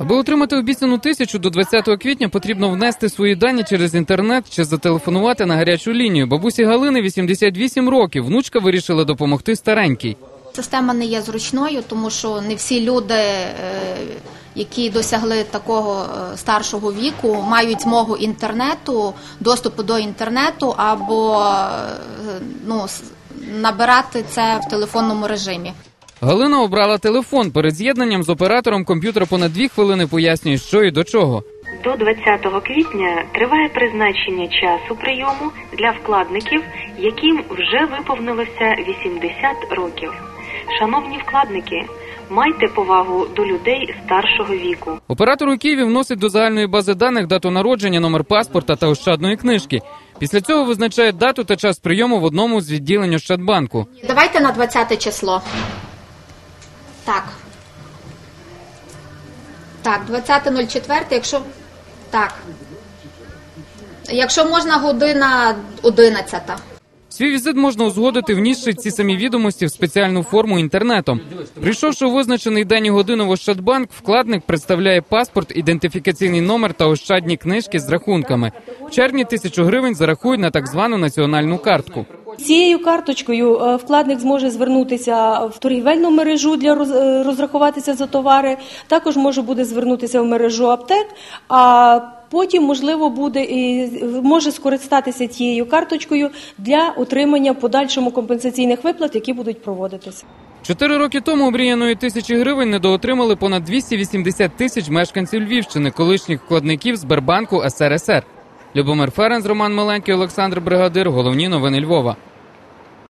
Аби отримати обіцяну тисячу до 20 квітня потрібно внести свої дані через інтернет чи зателефонувати на гарячу лінію. Бабусі Галини 88 років. Внучка вирішила допомогти старенькій. Система не є зручною, тому що не всі люди, е, які досягли такого е, старшого віку, мають змогу інтернету, доступу до інтернету або е, ну, набирати це в телефонному режимі. Галина обрала телефон. Перед з'єднанням з оператором комп'ютер понад дві хвилини пояснює, що і до чого. До 20 квітня триває призначення часу прийому для вкладників, яким вже виповнилося 80 років. Шановні вкладники, майте повагу до людей старшого віку. Оператор у Києві вносить до загальної бази даних дату народження, номер паспорта та ощадної книжки. Після цього визначає дату та час прийому в одному з відділень Ощадбанку. Давайте на 20 число. Так. Так, 20.04, якщо. Так. Якщо можна, година 11. Свій візит можна узгодити, внісши ці самі відомості в спеціальну форму інтернетом. Прийшовши у визначений день і годину в Ощадбанк, вкладник представляє паспорт, ідентифікаційний номер та ощадні книжки з рахунками. В червні тисячу гривень зарахують на так звану національну картку. Цією карточкою е, вкладник зможе звернутися в торгівельну мережу для е, розрахуватися за товари. Також може буде звернутися в мережу аптек, а потім можливо буде і може скористатися цією карточкою для отримання подальшому компенсаційних виплат, які будуть проводитися. Чотири роки тому обріяної тисячі гривень недоотримали понад 280 тисяч мешканців Львівщини, колишніх вкладників Сбербанку СРСР. Любомир Ференц, Роман Маленький, Олександр Бригадир. Головні новини Львова.